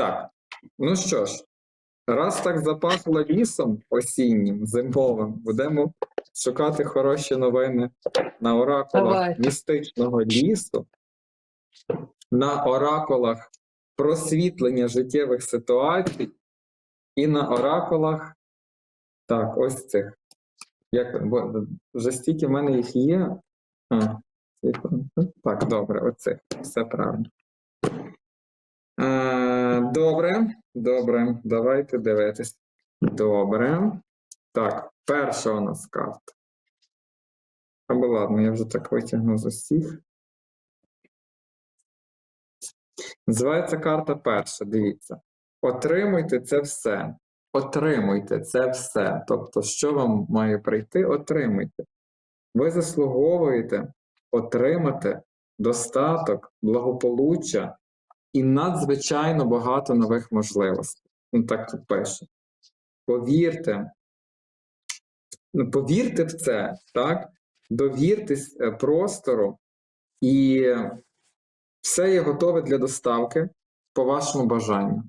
Так, ну що ж, раз так запахло лісом осіннім, зимовим, будемо шукати хороші новини на оракулах Давайте. містичного лісу, на оракулах просвітлення життєвих ситуацій і на оракулах. Так, ось цих. Як, бо вже стільки в мене їх є. А, так, добре, оцих. Все правильно. Добре, добре, давайте дивитись. Добре. Так, перша у нас карта. Або ладно, я вже так витягну з усіх. Називається карта перша. Дивіться. Отримуйте це все. Отримуйте це все. Тобто, що вам має прийти, отримуйте. Ви заслуговуєте отримати достаток, благополуччя і надзвичайно багато нових можливостей. Ну, так тут пише. Повірте, ну, повірте в це, так? Довіртесь е, простору, і все є готове для доставки по вашому бажанню.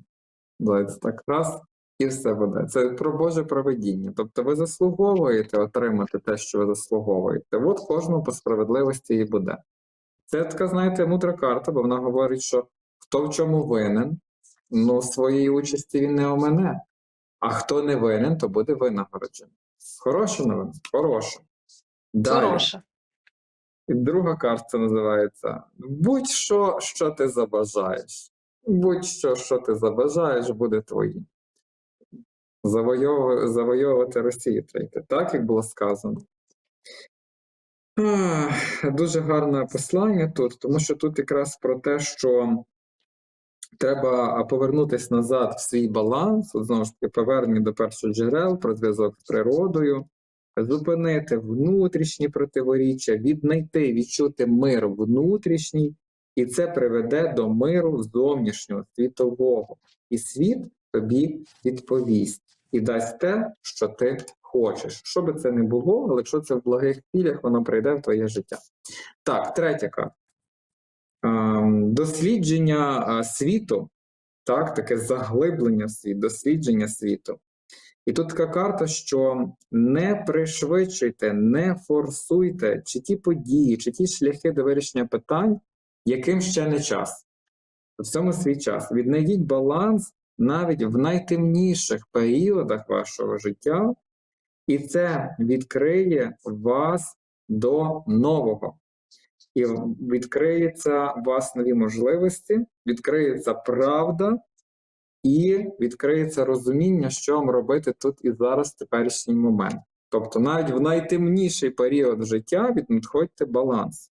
Давайте так раз, і все буде. Це про Боже проведіння. Тобто ви заслуговуєте отримати те, що ви заслуговуєте. От кожному по справедливості і буде. Це така, знаєте, мудра карта, бо вона говорить, що хто в чому винен, ну своєї участі він не омене. А хто не винен, то буде винагороджений. Хороша новина? Хороша. Далі. Хороше. І друга карта називається Будь-що, що ти забажаєш. Будь-що, що ти забажаєш, буде твоїм. Завойов... Завойовувати Росію треба, так як було сказано. Ах, Дуже гарне послання тут, тому що тут якраз про те, що треба повернутися назад в свій баланс, от знову ж таки, повернення до перших джерел, про зв'язок з природою, зупинити внутрішні противоріччя, віднайти, відчути мир внутрішній, і це приведе до миру зовнішнього, світового. І світ тобі відповість і дасть те, що ти хочеш. Що би це не було, але якщо це в благих цілях, воно прийде в твоє життя. Так, третя карта. Ем, Дослідження світу, так, таке заглиблення в світ, дослідження світу. І тут така карта, що не пришвидшуйте, не форсуйте чи ті події, чи ті шляхи до вирішення питань, яким ще не час. В цьому свій час. Віднайдіть баланс навіть в найтемніших періодах вашого життя, і це відкриє вас до нового. І відкриється у вас нові можливості, відкриється правда, і відкриється розуміння, що вам робити тут і зараз в теперішній момент. Тобто, навіть в найтемніший період життя віднаходьте баланс.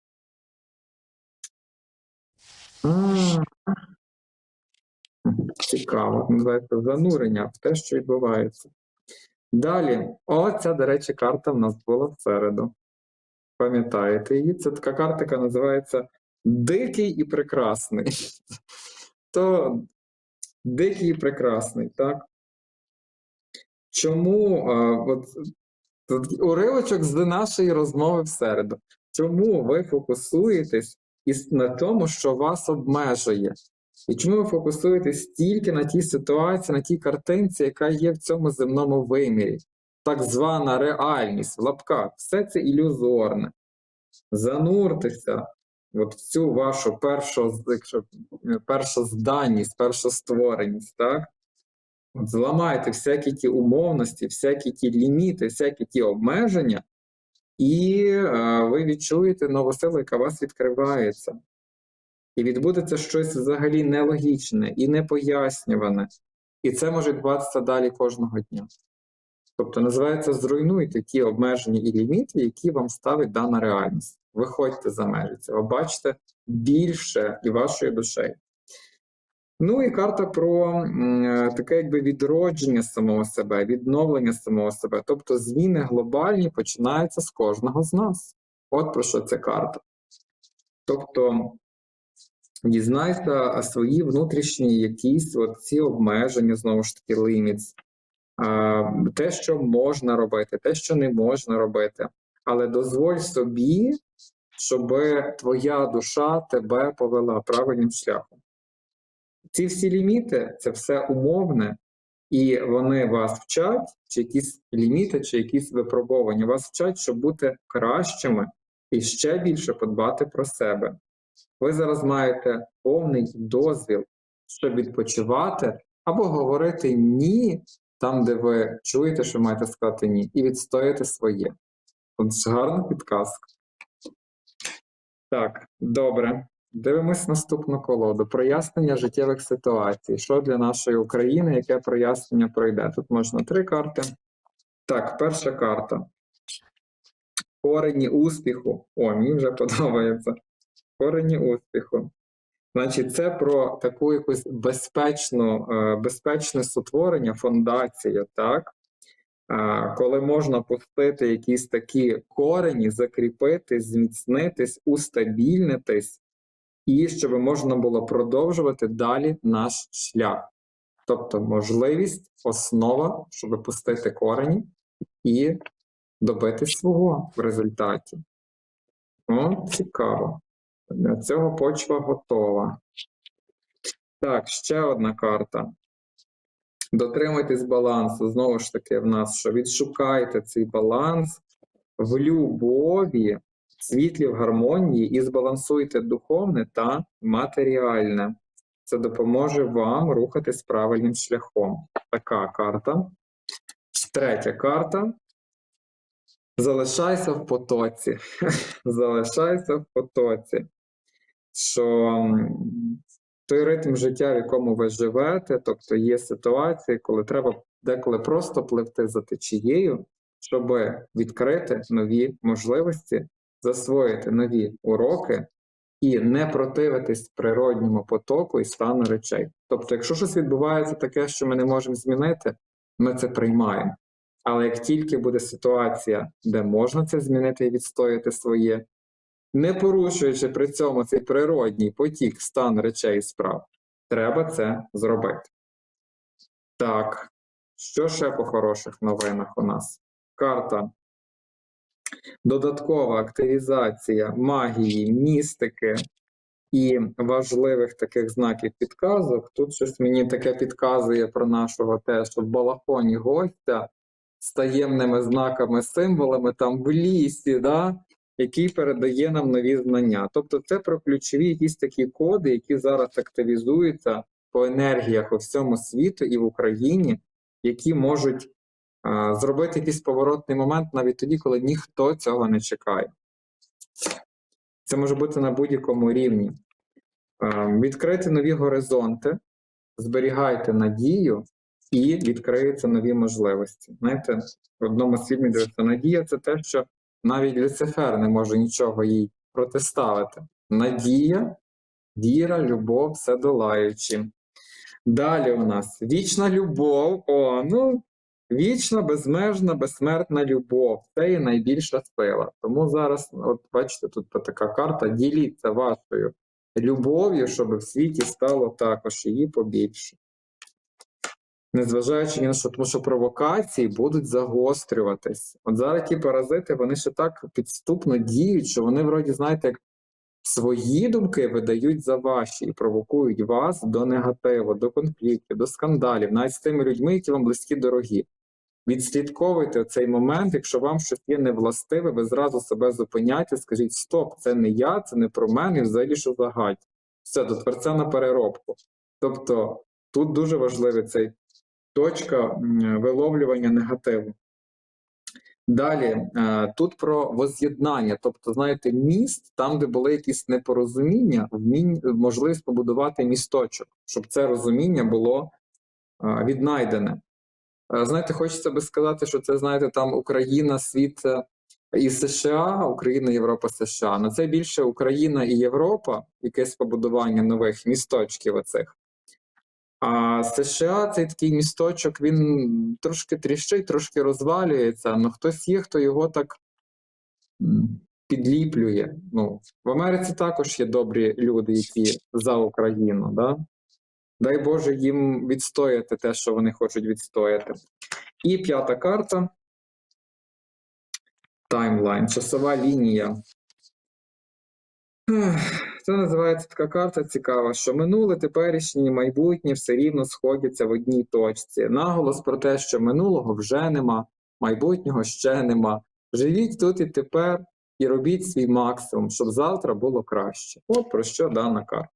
Цікаво, називається занурення в те, що відбувається. Далі, оця, до речі, карта в нас була в середу. Пам'ятаєте її? Це така карта, яка називається Дикий і прекрасний. То дикий і прекрасний, так? Чому а, от, тут уривочок з нашої розмови в середу? Чому ви фокусуєтесь на тому, що вас обмежує? І чому ви фокусуєтесь тільки на тій ситуації, на тій картинці, яка є в цьому земному вимірі? Так звана реальність в лапках, все це ілюзорне. Зануртеся от в цю вашу першу, якщо, першу зданність, першу створеність, так? От зламайте всякі ті умовності, всякі ті ліміти, всякі ті обмеження, і е, ви відчуєте нову силу, яка вас відкривається. І відбудеться щось взагалі нелогічне і непояснюване. І це може відбуватися далі кожного дня. Тобто, називається зруйнуйте ті обмеження і ліміти, які вам ставить дана реальність. Виходьте за межі цього, бачите більше і вашою душею. Ну і карта про е, таке якби відродження самого себе, відновлення самого себе. Тобто зміни глобальні починаються з кожного з нас. От про що ця карта. Тобто дізнайся свої внутрішні якісь от ці обмеження, знову ж таки, ліміт, те, що можна робити, те, що не можна робити. Але дозволь собі, щоб твоя душа тебе повела правильним шляхом. Ці всі ліміти це все умовне, і вони вас вчать, чи якісь ліміти, чи якісь випробування. Вас вчать, щоб бути кращими і ще більше подбати про себе. Ви зараз маєте повний дозвіл, щоб відпочивати або говорити ні там, де ви чуєте, що маєте сказати ні, і відстояти своє. От гарна підказка. Так, добре. Дивимось наступну колоду. Прояснення життєвих ситуацій. Що для нашої України, яке прояснення пройде? Тут можна три карти. Так, перша карта. Корені успіху. О, мені вже подобається. Корені успіху. Значить, це про таку якусь безпечну, е, безпечне сотворення, фондацію, так? Коли можна пустити якісь такі корені, закріпитись, зміцнитись, устабільнитись, і щоб можна було продовжувати далі наш шлях. Тобто можливість, основа, щоб пустити корені і добити свого в результаті. О, цікаво. Для цього почва готова. Так, ще одна карта. Дотримуйтесь балансу. Знову ж таки, в нас що відшукайте цей баланс в любові, світлі в гармонії і збалансуйте духовне та матеріальне. Це допоможе вам рухатись правильним шляхом. Така карта. Третя карта. Залишайся в потоці. Залишайся в потоці. Що той ритм життя, в якому ви живете, тобто є ситуації, коли треба деколи просто пливти за течією, щоб відкрити нові можливості, засвоїти нові уроки і не противитись природньому потоку і стану речей. Тобто, якщо щось відбувається таке, що ми не можемо змінити, ми це приймаємо. Але як тільки буде ситуація, де можна це змінити і відстояти своє, не порушуючи при цьому цей природній потік, стан речей і справ, треба це зробити. Так, що ще по хороших новинах у нас? Карта. Додаткова активізація магії, містики і важливих таких знаків підказок. Тут щось мені таке підказує про нашого те, що в балахоні гостя з таємними знаками, символами там в лісі, да? який передає нам нові знання. Тобто, це про ключові якісь такі коди, які зараз активізуються по енергіях у всьому світу і в Україні, які можуть а, зробити якийсь поворотний момент навіть тоді, коли ніхто цього не чекає. Це може бути на будь-якому рівні. А, відкрити нові горизонти, зберігайте надію і відкриються нові можливості. Знаєте, в одному з фільмів дивиться надія це те, що навіть Люцифер не може нічого їй протиставити. Надія, віра, любов, все долаючи. Далі у нас вічна любов. О, ну, вічна, безмежна, безсмертна любов. Це є найбільша сила. Тому зараз, от бачите, тут така карта. Діліться вашою любов'ю, щоб в світі стало також її побільше. Незважаючи ні на що, тому що провокації будуть загострюватись. От зараз ті паразити, вони ще так підступно діють, що вони, вроді, знаєте, як свої думки видають за ваші і провокують вас до негативу, до конфліктів, до скандалів, навіть з тими людьми, які вам близькі дорогі. Відслідковуйте цей момент, якщо вам щось є невластиве, ви зразу себе зупиняйте, скажіть: стоп, це не я, це не про мене, взагалі що загать. Все, до творця на переробку. Тобто тут дуже важливий цей точка виловлювання негативу. Далі, е, тут про воз'єднання, тобто, знаєте, міст, там, де були якісь непорозуміння, можливість побудувати місточок, щоб це розуміння було е, віднайдене. Е, Знаєте, хочеться би сказати, що це, знаєте, там Україна, світ і США, Україна, Європа, США. На це більше Україна і Європа, якесь побудування нових місточків оцих. А США цей такий місточок, він трошки тріщить, трошки розвалюється, але хтось є, хто його так підліплює. Ну, в Америці також є добрі люди, які за Україну. Да? Дай Боже їм відстояти те, що вони хочуть відстояти. І п'ята карта. Таймлайн, часова лінія. Це називається така карта цікава, що минуле, теперішнє майбутнє все рівно сходяться в одній точці. Наголос про те, що минулого вже нема, майбутнього ще нема. Живіть тут і тепер і робіть свій максимум, щоб завтра було краще. От про що дана карта.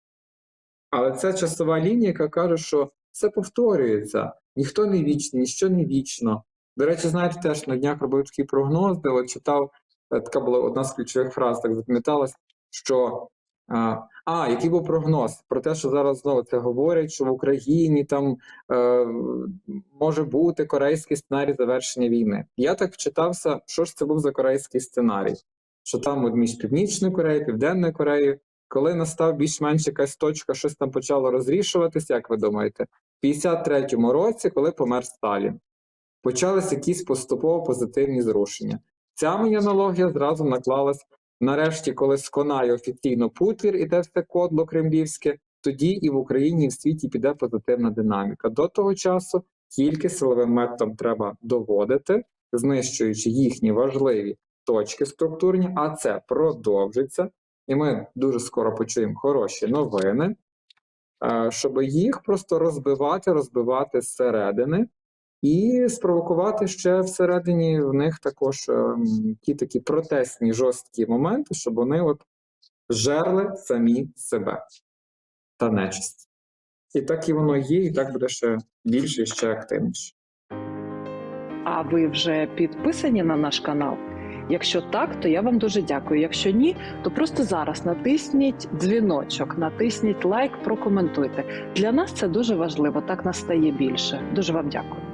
Але це часова лінія, яка каже, що все повторюється, ніхто не вічний, ніщо не вічно. До речі, знаєте, теж на днях робив такий прогноз, де от читав, е, така була одна з ключових фраз, так запам'яталась, що а, який був прогноз про те, що зараз знову це говорять, що в Україні там е, може бути корейський сценарій завершення війни. Я так вчитався, що ж це був за корейський сценарій, що там от між Північною Кореєю, Південною Кореєю, коли настав більш-менш якась точка, щось там почало розрішуватися, як ви думаєте, в 53-му році, коли помер Сталін, почались якісь поступово позитивні зрушення. Ця моя аналогія зразу наклалась нарешті, коли сконає офіційно Путір іде все кодло кремлівське, тоді і в Україні, і в світі піде позитивна динаміка. До того часу тільки силовим методом треба доводити, знищуючи їхні важливі точки структурні, а це продовжиться. І ми дуже скоро почуємо хороші новини, е, щоб їх просто розбивати, розбивати зсередини і спровокувати ще всередині в них також ем, ті такі протестні жорсткі моменти, щоб вони от жерли самі себе та нечисть. І так і воно є, і так буде ще більше і ще активніше. А ви вже підписані на наш канал? Якщо так, то я вам дуже дякую. Якщо ні, то просто зараз натисніть дзвіночок, натисніть лайк, прокоментуйте. Для нас це дуже важливо. Так нас стає більше. Дуже вам дякую.